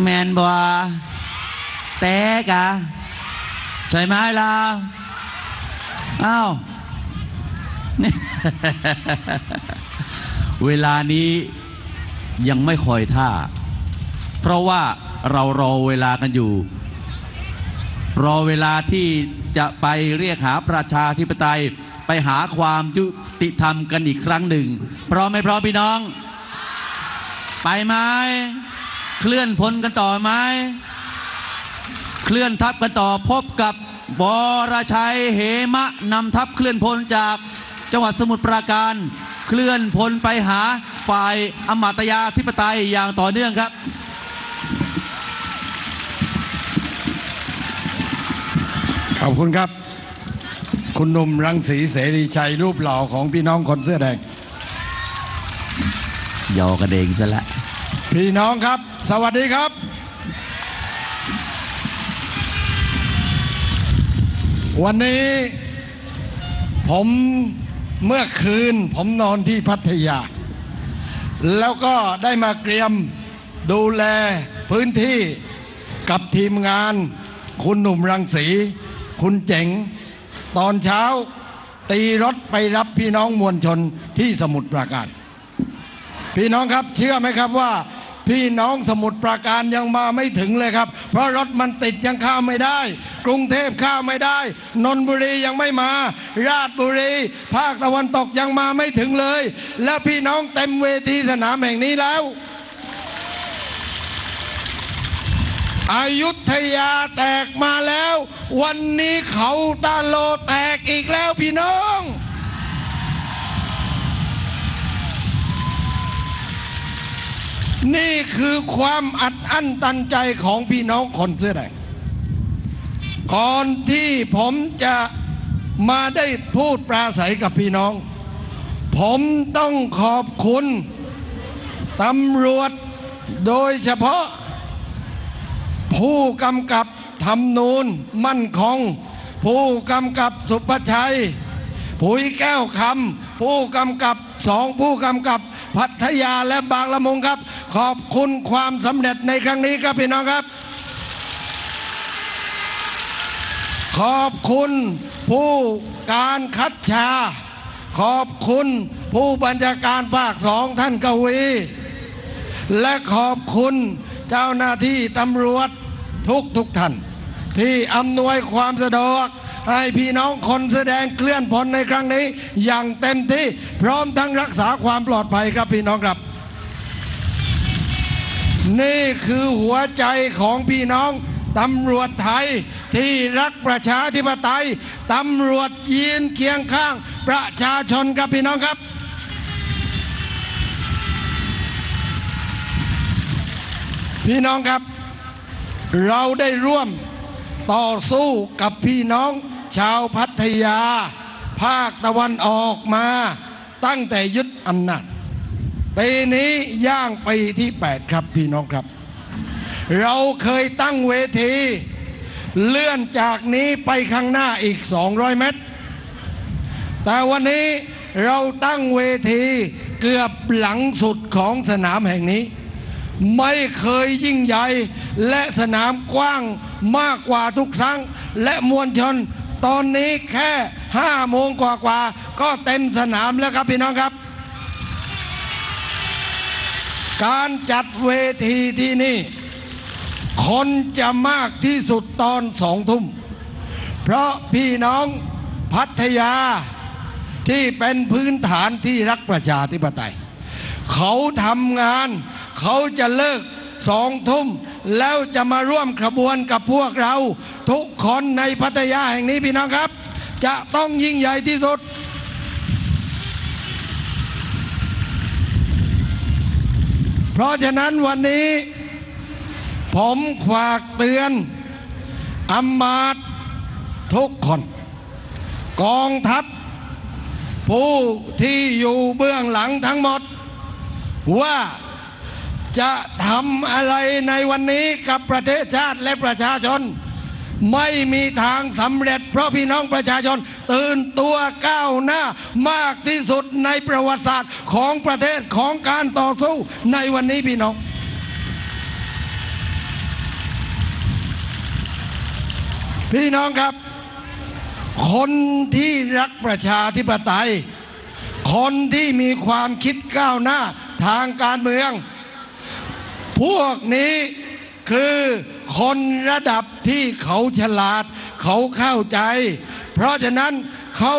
แมนบัวแต่กะใช่ไหมล่ะอ้าวนี่เวลานี้ยังไม่คอยท่า เพราะว่าเรารอเวลากันอยู่ รอเวลาที่จะไปเรียกหาประชาธิปไตยไปหาความยุติธรรมกันอีกครั้งหนึ่งพร้อมไหมพร้อมพี่น้อง ไปไหม เคลื่อนพลกันต่อไหมเคลื่อนทัพกันต่อพบกับบรชัยเหมะนำทัพเคลื่อนพลจากจังหวัดสมุทรปราการ เคลื่อนพลไปหาฝ่ายอมาตยาธิปไตยอย่างต่อเนื่องครับขอบคุณครับ คุณหนุ่มรังสีเสรีชัยรูปหล่อของพี่น้องคนเสื้อแดงยอกันเองซะและ พี่น้องครับ สวัสดีครับ วันนี้ ผมเมื่อคืนผมนอนที่พัทยา แล้วก็ได้มาเตรียมดูแลพื้นที่กับทีมงาน คุณหนุ่มรังสี คุณเจ๋ง ตอนเช้า ตีรถไปรับพี่น้องมวลชนที่สมุทรปราการพี่น้องครับเชื่อไหมครับว่า พี่น้องสมุทรปราการยังมาไม่ถึงเลยครับ เพราะรถมันติดยังข้าไม่ได้ กรุงเทพข้าไม่ได้ นนทบุรียังไม่มา ราชบุรี ภาคตะวันตกยังมาไม่ถึงเลย และพี่น้องเต็มเวทีสนามแห่งนี้แล้วอายุทยาแตกมาแล้ว วันนี้เขาตาโลแตกอีกแล้วพี่น้อง นี่คือความอัดอั้นตันใจของพี่น้องคนเสื้อแดงก่อนที่ผมจะมาได้พูดปราศัยกับพี่น้อง ผมต้องขอบคุณตำรวจโดยเฉพาะ ผู้กำกับทำนูนมั่นคงผู้กำกับสุภชัยผุยแก้วคำผู้กำกับ สองผู้กำกับพัทยาและบางละมุงครับ ขอบคุณความสำเร็จในครั้งนี้ครับพี่น้องครับ ขอบคุณผู้การคัดชา ขอบคุณผู้บัญชาการภาคสองท่านกวี และขอบคุณเจ้าหน้าที่ตำรวจทุกทุกท่าน ที่อำนวยความสะดวก ให้พี่น้องคนแสดงเคลื่อนพลในครั้งนี้ อย่างเต็มที่พร้อมทั้งรักษาความปลอดภัยครับพี่น้องครับ นี่คือหัวใจของพี่น้องตำรวจไทยที่รักประชาธิปไตยตำรวจยืนเคียงข้างประชาชนครับพี่น้องครับพี่น้องครับ เราได้ร่วมต่อสู้กับพี่น้อง ชาวพัทยา ภาคตะวันออกมา ตั้งแต่ยึดอำนาจปีนี้ย่างปีที่ 8 ครับพี่น้องครับ เราเคยตั้งเวที เลื่อนจากนี้ไปข้างหน้าอีก 200 เมตร แต่วันนี้เราตั้งเวทีเกือบหลังสุดของสนามแห่งนี้ ไม่เคยยิ่งใหญ่และสนามกว้างมากกว่าทุกครั้ง และมวลชน ตอนนี้แค่ห้าโมงกว่าๆก็เต็มสนามแล้วครับพี่น้องครับ การจัดเวทีที่นี่ คนจะมากที่สุดตอนสองทุ่ม เพราะพี่น้องพัทยาที่เป็นพื้นฐานที่รักประชาธิปไตย เขาทำงาน เขาจะเลิกสองทุ่ม แล้วจะมาร่วมขบวนกับพวกเรา ทุกคนในพัทยาแห่งนี้พี่น้องครับ จะต้องยิ่งใหญ่ที่สุดเพราะฉะนั้นวันนี้ ผมฝากเตือนอำมาตย์ทุกคน กองทัพ ผู้ที่อยู่เบื้องหลังทั้งหมดว่า จะทำอะไรในวันนี้กับประเทศชาติและประชาชน ไม่มีทางสำเร็จ เพราะพี่น้องประชาชน ตื่นตัวก้าวหน้ามากที่สุดในประวัติศาสตร์ของประเทศของการต่อสู้ในวันนี้พี่น้องพี่น้องครับ คนที่รักประชาธิปไตย คนที่มีความคิดก้าวหน้าทางการเมือง พวกนี้คือคนระดับที่เขาฉลาด เขาเข้าใจ เพราะฉะนั้นเขา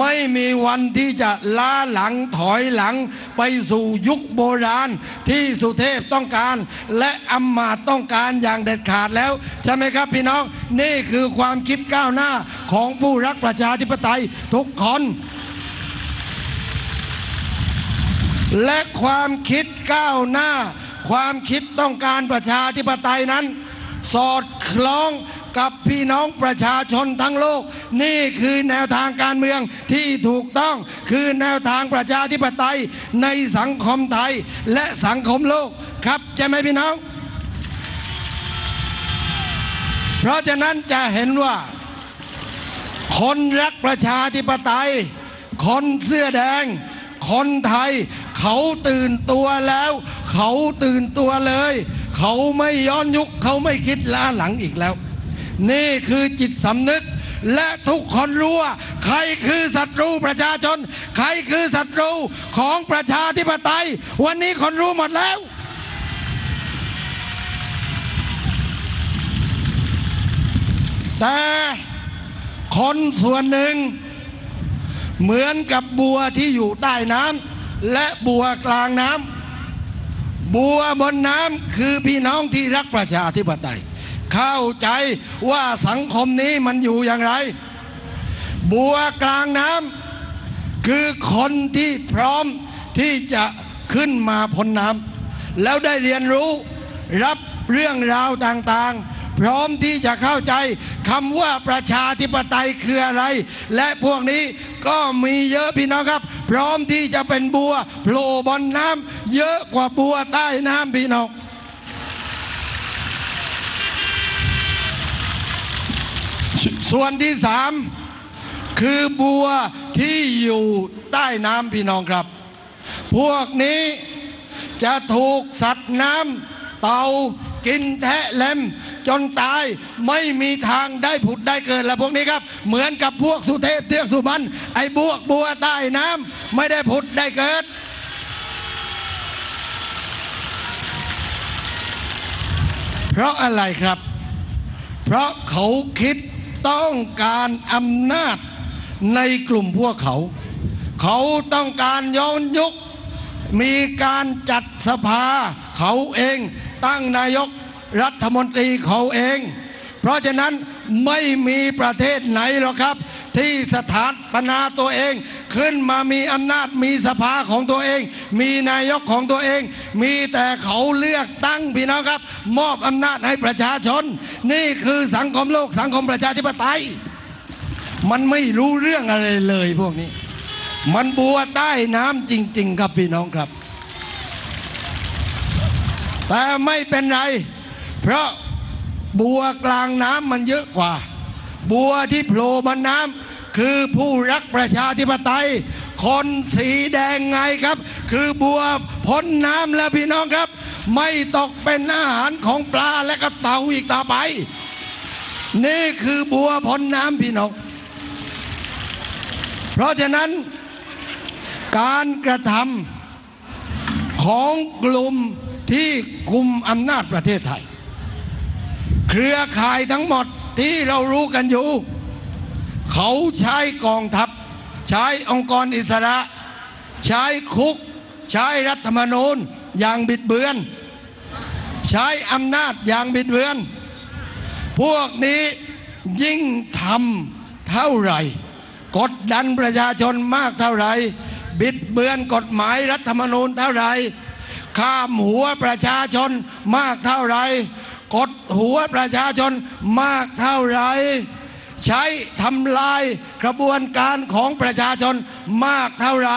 ไม่มีวันที่จะล้าหลังถอยหลังไปสู่ยุคโบราณที่สุเทพต้องการ และอำมาตย์ต้องการอย่างเด็ดขาดแล้ว ใช่ไหมครับพี่น้องนี่คือความคิดก้าวหน้าของผู้รักประชาธิปไตยทุกคนและความคิดก้าวหน้า ความคิดต้องการประชาธิปไตยนั้น สอดคล้องกับพี่น้องประชาชนทั้งโลก นี่คือแนวทางการเมืองที่ถูกต้องคือแนวทางประชาธิปไตยในสังคมไทยและสังคมโลกครับใช่ไหมพี่น้อง เพราะฉะนั้นจะเห็นว่า คนรักประชาธิปไตย คนเสื้อแดง คนไทย เขาตื่นตัวแล้ว เขาตื่นตัวเลย เขาไม่ย้อนยุคเขาไม่คิดล้าหลังอีกแล้ว นี่คือจิตสำนึก และทุกคนรู้ว่าใครคือศัตรูประชาชน ใครคือศัตรูของประชาธิปไตย วันนี้คนรู้หมดแล้วแต่คนส่วนหนึ่ง เหมือนกับบัวที่อยู่ใต้น้ำและบัวกลางน้ำบัวบนน้ำคือพี่น้องที่รักประชาธิปไตย เข้าใจว่าสังคมนี้มันอยู่อย่างไร บัวกลางน้ำคือคนที่พร้อมที่จะขึ้นมาพ้นน้ำแล้วได้เรียนรู้รับเรื่องราวต่างๆ พร้อมที่จะเข้าใจคำว่าประชาธิปไตยคืออะไร และพวกนี้ก็มีเยอะพี่น้องครับ พร้อมที่จะเป็นบัวโผล่บนน้ำเยอะกว่าบัวใต้น้ำพี่น้องส่วนที่สามคือบัวที่อยู่ใต้น้ำพี่น้องครับ พวกนี้จะถูกสัตว์น้ำ เต่ากินแทะเล็มจนตายไม่มีทางได้ผุดได้เกิดแล้วพวกนี้ครับ เหมือนกับพวกสุเทพเทือกสุบรรณไอ้บวกบัวใต้น้ำไม่ได้ผุดได้เกิดเพราะอะไรครับ เพราะเขาคิดต้องการอำนาจในกลุ่มพวกเขา เขาต้องการย้อนยุค มีการจัดสภาเขาเอง ตั้งนายกรัฐมนตรีเขาเอง เพราะฉะนั้นไม่มีประเทศไหนหรอกครับ ที่สถานปนาตัวเอง ขึ้นมามีอำนาจมีสภาของตัวเอง มีนายกของตัวเอง มีแต่เขาเลือกตั้งพี่น้องครับ มอบอำนาจให้ประชาชน นี่คือสังคมโลกสังคมประชาธิปไตย มันไม่รู้เรื่องอะไรเลยพวกนี้ มันบัวใต้น้ำจริง ๆ ครับพี่น้องครับ แต่ไม่เป็นไร เพราะบัวกลางน้ำมันเยอะกว่า บัวที่โผล่บนน้ำคือผู้รักประชาธิปไตย คนสีแดงไงครับ คือบัวพ้นน้ำแล้วพี่น้องครับ ไม่ตกเป็นอาหารของปลาและก็เต่าอีกต่อไป นี่คือบัวพ้นน้ำพี่น้องเพราะฉะนั้นการกระทำของกลุ่ม ที่คุมอำนาจประเทศไทย เครือข่ายทั้งหมดที่เรารู้กันอยู่ เขาใช้กองทัพ ใช้องค์กรอิสระ ใช้คุก ใช้รัฐธรรมนูญอย่างบิดเบือน ใช้อำนาจอย่างบิดเบือน พวกนี้ยิ่งทำเท่าไหร่ กดดันประชาชนมากเท่าไหร่ บิดเบือนกฎหมายรัฐธรรมนูญเท่าไหร่ ข้ามหัวประชาชนมากเท่าไรกดหัวประชาชนมากเท่าไรใช้ทำลายกระบวนการของประชาชนมากเท่าไร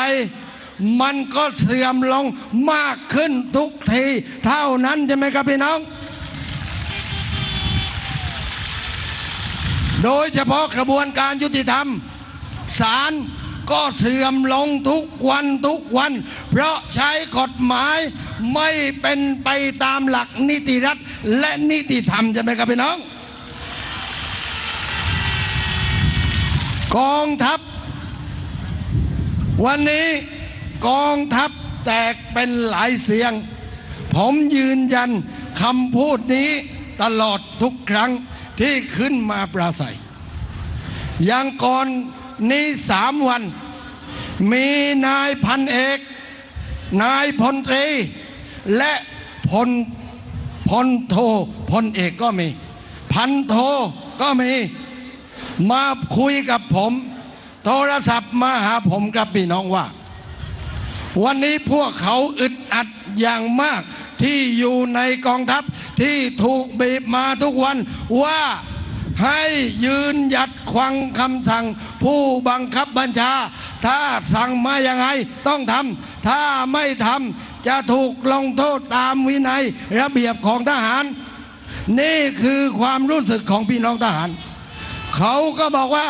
มันก็เสื่อมลงมากขึ้นทุกที เท่านั้นใช่ไหมครับพี่น้อง โดยเฉพาะกระบวนการยุติธรรมศาล ก็เสื่อมลงทุกวันทุกวัน เพราะใช้กฎหมายไม่เป็นไปตามหลักนิติรัฐและนิติธรรมใช่ไหมครับพี่น้อง กองทัพ วันนี้กองทัพแตกเป็นหลายเสียง ผมยืนยันคำพูดนี้ตลอดทุกครั้งที่ขึ้นมาปราศัยอย่างก่อนนี้สามวัน มีนายพันเอก นายพลตรี และพลพลโทพลเอกก็มี พันโทก็มี มาคุยกับผม โทรศัพท์มาหาผมกับพี่น้องว่า วันนี้พวกเขาอึดอัดอย่างมากที่อยู่ในกองทัพที่ถูกบีบมาทุกวันว่า ให้ยืนหยัดควังคำสั่ง ผู้บังคับบัญชา ถ้าสั่งมายังไงต้องทำถ้าไม่ทำจะถูกลงโทษตามวินัยระเบียบของทหาร นี่คือความรู้สึกของพี่น้องทหาร เขาก็บอกว่า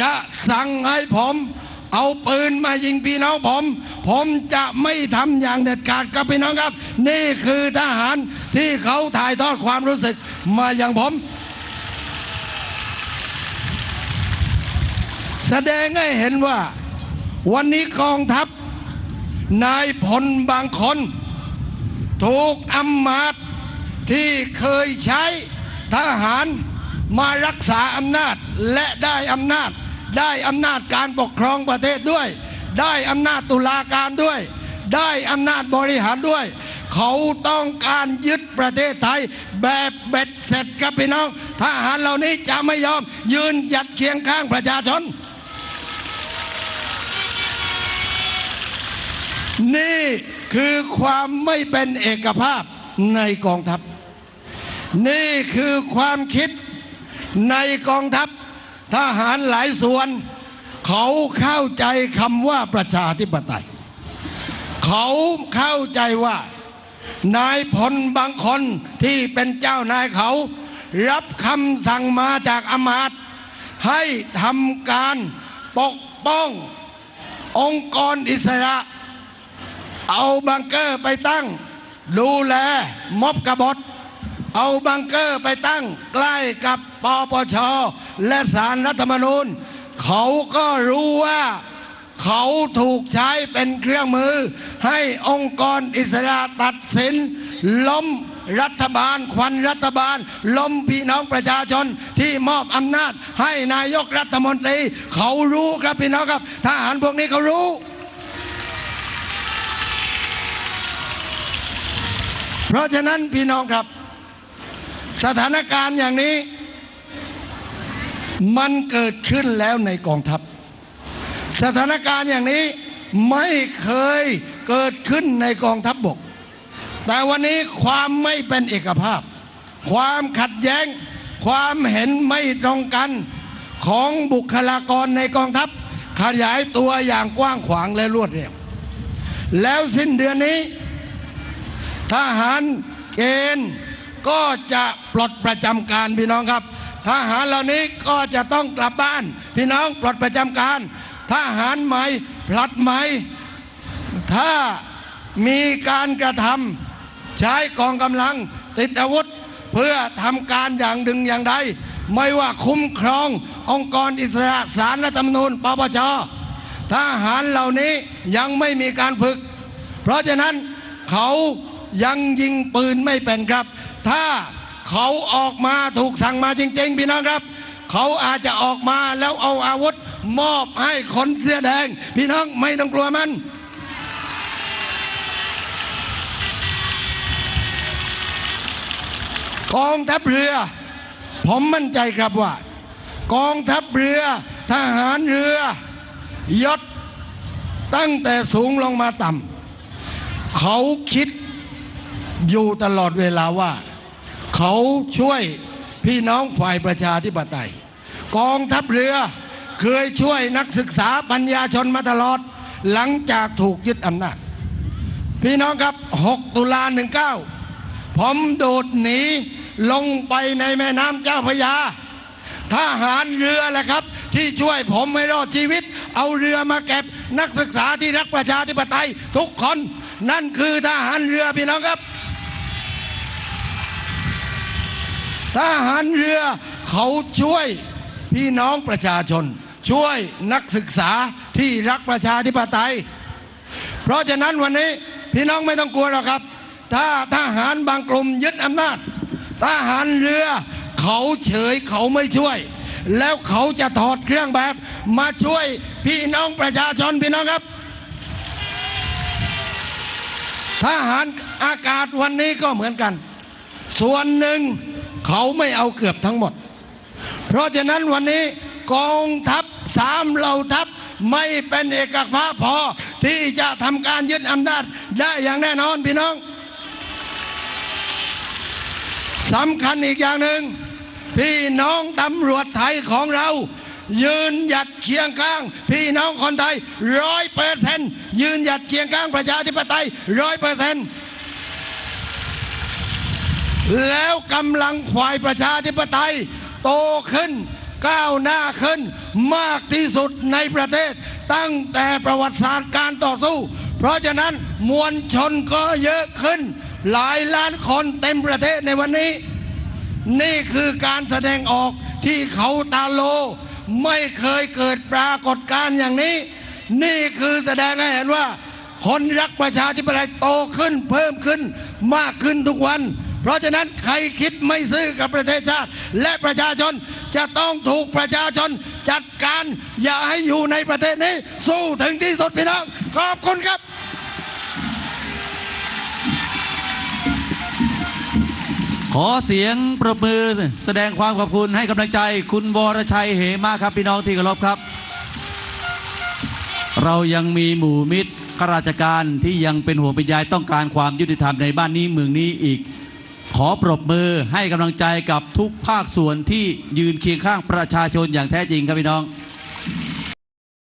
จะสั่งให้ผม เอาปืนมายิงพี่น้องผม ผมจะไม่ทำอย่างเด็ดขาดครับพี่น้องครับ นี่คือทหารที่เขาถ่ายทอดความรู้สึกมาอย่างผม แสดงให้เห็นว่า วันนี้กองทัพ นายพลบางคน ถูกอำมาตย์ที่เคยใช้ทหารมารักษาอำนาจและได้อำนาจ ได้อำนาจการปกครองประเทศด้วย ได้อำนาจตุลาการด้วย ได้อำนาจบริหารด้วย เขาต้องการยึดประเทศไทย แบบเบ็ดเสร็จครับพี่น้องทหารเหล่านี้จะไม่ยอม ยืนหยัดเคียงข้างประชาชน นี่คือความไม่เป็นเอกภาพในกองทัพ นี่คือความคิดในกองทัพ ทหารหลายส่วน เขาเข้าใจคำว่าประชาธิปไตย เขาเข้าใจว่า นายพลบางคนที่เป็นเจ้านายเขา รับคำสั่งมาจากอำมาตย์ให้ทำการปกป้ององค์กรอิสระ เอาบังเกอร์ไปตั้ง ดูแลม็อบกบฏ เอาบังเกอร์ไปตั้งใกล้กับปปช และสารรัฐธรรมนูญ เขาก็รู้ว่าเขาถูกใช้เป็นเครื่องมือ ให้องค์กรอิสระตัดสิน ล้มรัฐบาล ควันรัฐบาล ล้มพี่น้องประชาชนที่มอบอำนาจ ให้นายกรัฐมนตรี เขารู้ครับพี่น้องครับทหารพวกนี้เขารู้ เพราะฉะนั้นพี่น้องครับ สถานการณ์อย่างนี้ มันเกิดขึ้นแล้วในกองทัพ สถานการณ์อย่างนี้ไม่เคยเกิดขึ้นในกองทัพบบก แต่วันนี้ความไม่เป็นเอกภาพ ความขัดแย้ง ความเห็นไม่ตรงกันของบุคลากรในกองทัพ ขยายตัวอย่างกว้างขวางและรวดเร็ว แล้วสิ้นเดือนนี้ ทหารเกณฑ์ ก็จะปลดประจำการพี่น้องครับ ทหารเหล่านี้ก็จะต้องกลับบ้าน พี่น้องปลดประจำการทหารใหม่ผลัดใหม่ถ้ามีการกระทำใช้กองกำลังติดอาวุธ เพื่อทำการอย่างดึงอย่างใดไม่ว่าคุ้มครององค์กรอิสระสารรัฐธรรมนูญปปชทหารเหล่านี้ยังไม่มีการฝึก เพราะฉะนั้นเขายังยิงปืนไม่เป็นครับ ถ้าเขาออกมาถูกสั่งมาจริง ๆ พี่น้องครับ เขาอาจจะออกมาแล้วเอาอาวุธ มอบให้คนเสื้อแดง พี่น้องไม่ต้องกลัวมันกองทัพเรือ ผมมั่นใจครับว่า กองทัพเรือ ทหารเรือยศตั้งแต่สูงลงมาต่ำเขาคิดอยู่ตลอดเวลาว่า เขาช่วยพี่น้องฝ่ายประชาธิปไตย กองทัพเรือเคยช่วยนักศึกษาปัญญาชนมาตลอด หลังจากถูกยึดอำนาจ พี่น้องครับ 6 ตุลา19 ผมโดดหนีลงไปในแม่น้ำเจ้าพระยาทหารเรือแหละครับ ที่ช่วยผมให้รอดชีวิต เอาเรือมาเก็บนักศึกษาที่รักประชาธิปไตย ทุกคนนั่นคือทหารเรือพี่น้องครับ ทหารเรือเขาช่วยพี่น้องประชาชน ช่วยนักศึกษาที่รักประชาธิปไตย เพราะฉะนั้นวันนี้พี่น้องไม่ต้องกลัวหรอกครับ ถ้าทหารบางกลุ่มยึดอำนาจทหารเรือเขาเฉยเขาไม่ช่วย แล้วเขาจะถอดเครื่องแบบ มาช่วยพี่น้องประชาชนพี่น้องครับทหารอากาศวันนี้ก็เหมือนกัน ส่วนหนึ่ง เขาไม่เอาเกือบทั้งหมด เพราะฉะนั้นวันนี้กองทัพสามเหล่าทัพไม่เป็นเอกภาพพอที่จะทำการยึดอำนาจได้อย่างแน่นอนพี่น้องสำคัญอีกอย่างหนึ่งพี่น้องตำรวจไทยของเรา ยืนหยัดเคียงข้าง พี่น้องคนไทยร้อยเปอร์เซนต์ยืนหยัดเคียงข้างประชาธิปไตยร้อยเปอร์เซนต์ แล้วกำลังควายประชาธิปไตย โตขึ้น ก้าวหน้าขึ้น มากที่สุดในประเทศ ตั้งแต่ประวัติศาสตร์การต่อสู้ เพราะฉะนั้นมวลชนก็เยอะขึ้น หลายล้านคนเต็มประเทศในวันนี้ นี่คือการแสดงออกที่เขาตาโล ไม่เคยเกิดปรากฏการณ์อย่างนี้ นี่คือแสดงให้เห็นว่า คนรักประชาธิปไตยโตขึ้นเพิ่มขึ้นมากขึ้นทุกวัน เพราะฉะนั้นใครคิดไม่ซื่อกับประเทศชาติ และประชาชนจะต้องถูกประชาชน จัดการอย่าให้อยู่ในประเทศนี้ สู้ถึงที่สุดพี่น้องขอบคุณครับขอเสียงปรบมือแสดงความขอบคุณให้กำลังใจ คุณวรชัยเหมาครับพี่น้องที่เคารพครับ เรายังมีหมู่มิตรข้าราชการที่ยังเป็นห่วงเป็นใยต้องการความยุติธรรมในบ้านนี้เมืองนี้อีก ขอปรบมือให้กำลังใจกับทุกภาคส่วนที่ยืนเคียงข้างประชาชนอย่างแท้จริงครับพี่น้อง